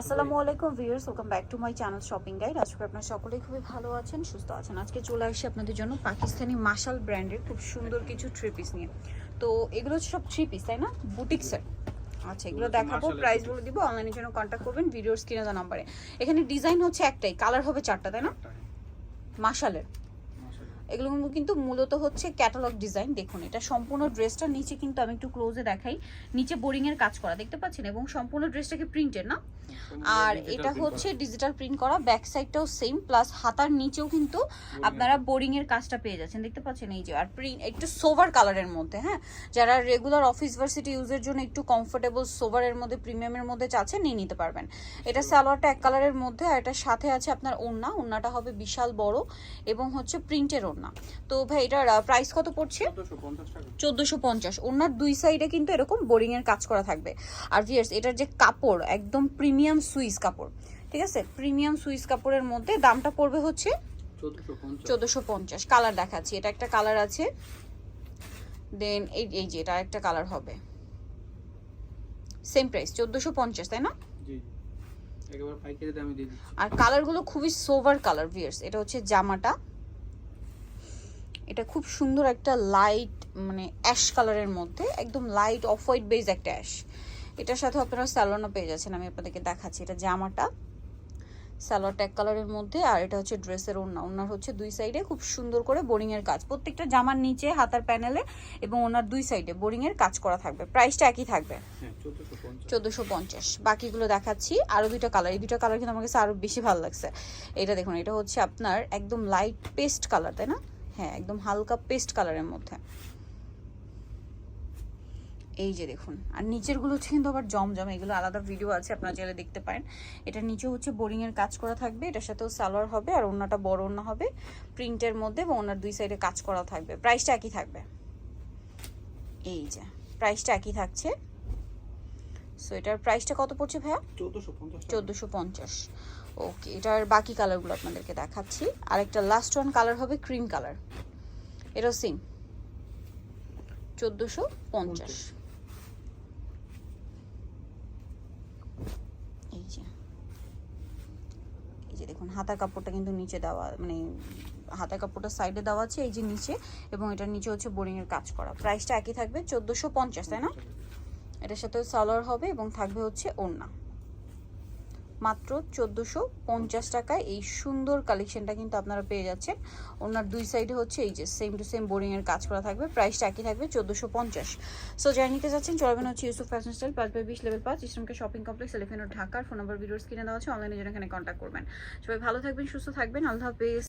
আসসালামু আলাইকুম viewers welcome back to my channel shopping guide. আজকে আপনারা সকলেই খুবই ভালো আছেন সুস্থ আছেন। আজকে চলে আসছি আপনাদের জন্য পাকিস্তানি মাশাল ব্র্যান্ডের খুব সুন্দর কিছু থ্রি পিস নিয়ে। তো এগুলো হচ্ছে সব থ্রি পিস তাই না? বুটিক্সের আচ্ছা এগুলো দেখাবো মাশালের প্রাইস বলে দিব অনলাইনের জন্য কন্ট্যাক্ট করবেন ভিডিওর স্ক্রিনে দেওয়া নাম্বারে এখানে ডিজাইন হচ্ছে একটাই কালার হবে চারটা তাই না? মাশালের। এগুলো কিন্তু মূলত হচ্ছে ক্যাটালগ ডিজাইন দেখুন এটা সম্পূর্ণ ড্রেসটা নিচে কিন্তু আমি একটু ক্লোজে দেখাই। নিচে বোরিং এর কাজ করা দেখতে পাচ্ছেন? এবং সম্পূর্ণ ড্রেসটাকে প্রিন্টের না? আর এটা হচ্ছে ডিজিটাল প্রিন্ট করা ব্যাক সাইডটাও সেম প্লাস হাতার নিচেও কিন্তু আপনারা বোরিং এর কাজটা পেয়ে যাচ্ছেন দেখতে পাচ্ছেন? এই যে আর প্রিন্ট একটু সোভার কালারের মধ্যে হ্যাঁ? যারা রেগুলার অফিস ভার্সিটি ইউজের জন্য একটু কমফোর্টেবল সোভারের মধ্যে প্রিমিয়ামের মধ্যে চাচ্ছে নিয়ে নিতে পারবেন। এটা সালোয়ারটা এক কালারের মধ্যে আর এটার সাথে আছে আপনার ওড়না ওড়নাটা হবে বিশাল বড় এবং হচ্ছে প্রিন্টের ওড়না। তো ভাই এটার প্রাইস কত পড়ছে? চোদ্দোশো পঞ্চাশ ওনার দুই সাইডে কিন্তু এরকম বোরিং এর কাজ করা থাকবে। আর ভিয়ার্স এটার যে কাপড় একদম প্রিমিয়াম সুইস কাপড় ঠিক আছে? প্রিমিয়াম সুইস কাপড়ের মধ্যে দামটা পড়বে হচ্ছে চোদ্দোশো পঞ্চাশ। কালার দেখাচ্ছি। এটা একটা কালার আছে। দেন এই এই যে এটা একটা কালার হবে। সেম প্রাইস চোদ্দোশো পঞ্চাশ তাই না? আর কালারগুলো খুবই সোভার কালার ভিয়ার্স এটা হচ্ছে জামাটা। এটা খুব সুন্দর একটা লাইট মানে অ্যাশ কালারের মধ্যে একদম লাইট অফ হোয়াইট বেজ একটা অ্যাশ এটার সাথে আপনারা স্যালোনা পেয়ে যাচ্ছেন আমি আপনাদেরকে দেখাচ্ছি। এটা জামাটা স্যালোয়ারটা এক কালারের মধ্যে আর এটা হচ্ছে ড্রেসের ওড়না। ওনার হচ্ছে দুই সাইডে খুব সুন্দর করে বোরিং এর কাজ। প্রত্যেকটা জামার নিচে হাতার প্যানেলে এবং ওনার দুই সাইডে বোরিং এর কাজ করা থাকবে। প্রাইসটা একই থাকবে। হ্যাঁ চোদ্দোশো পঞ্চাশ। বাকিগুলো দেখাচ্ছি। আরও দুইটা কালার এই দুটো কালার কিন্তু আমার কাছে আরও বেশি ভালো লাগছে। এটা দেখুন এটা হচ্ছে আপনার একদম লাইট পেস্ট কালার তাই না? হ্যাঁ একদম হালকা পেস্ট কালারের মধ্যে। এই যে দেখুন, আর নিচেরগুলো হচ্ছে কিন্তু আবার জমজম, এগুলো আলাদা ভিডিও আছে, আপনারা চাইলে দেখতে পারেন। এটার নিচে হচ্ছে বোরিং এর কাজ করা থাকবে, এটার সাথেও সালোয়ার হবে, আর ওনাটা বড় ওনা হবে, প্রিন্টের মধ্যে এবং ওনার দুই সাইডে কাজ করা থাকবে। প্রাইসটা একই থাকবে। এই যে প্রাইসটা একই থাকছে। সো এটার প্রাইসটা কত পড়ছে ভাইয়া? চোদ্দোশো পঞ্চাশ ওকে এটার বাকি কালারগুলো আপনাদেরকে দেখাচ্ছি। আরেকটা লাস্ট ওয়ান কালার হবে ক্রিম কালার এটাও সেম চোদ্দোশো পঞ্চাশ। এই যে। এই যে দেখুন হাতার কাপড়টা কিন্তু নিচে দেওয়া মানে হাতার কাপড়টা সাইডে দেওয়া আছে এই যে নিচে এবং এটার নিচে হচ্ছে বোরিং এর কাজ করা। প্রাইসটা একই থাকবে চোদ্দোশো পঞ্চাশ তাই না? এটার সাথে সালোয়ার হবে এবং থাকবে হচ্ছে ওড়না। মাত্র চোদ্দোশো পঞ্চাশ টাকায় এই সুন্দর কালেকশনটা কিন্তু আপনারা পেয়ে যাচ্ছেন। ওনার দুই সাইডে হচ্ছে এই যে সেম টু সেম বোরিং এর কাজ করা থাকবে প্রাইসটা একই থাকবে চোদ্দোশো পঞ্চাশ। সো যারা নিতে যাচ্ছেন চলবেন হচ্ছে ইউসুফ ফ্যাশন স্টাইল পাঁচ বাই বিশ লেভেল পাঁচ ইসলামকে শপিং কমপ্লেক্স এলিফেন্ট ঢাকার ফোন নাম্বার ভিডিওস কিনে দেওয়া আছে অনলাইনে জন্য এখানে কন্ট্যাক্ট করবেন। সবাই ভালো থাকবেন, সুস্থ থাকবেন, আল্লাহ হাফেজ।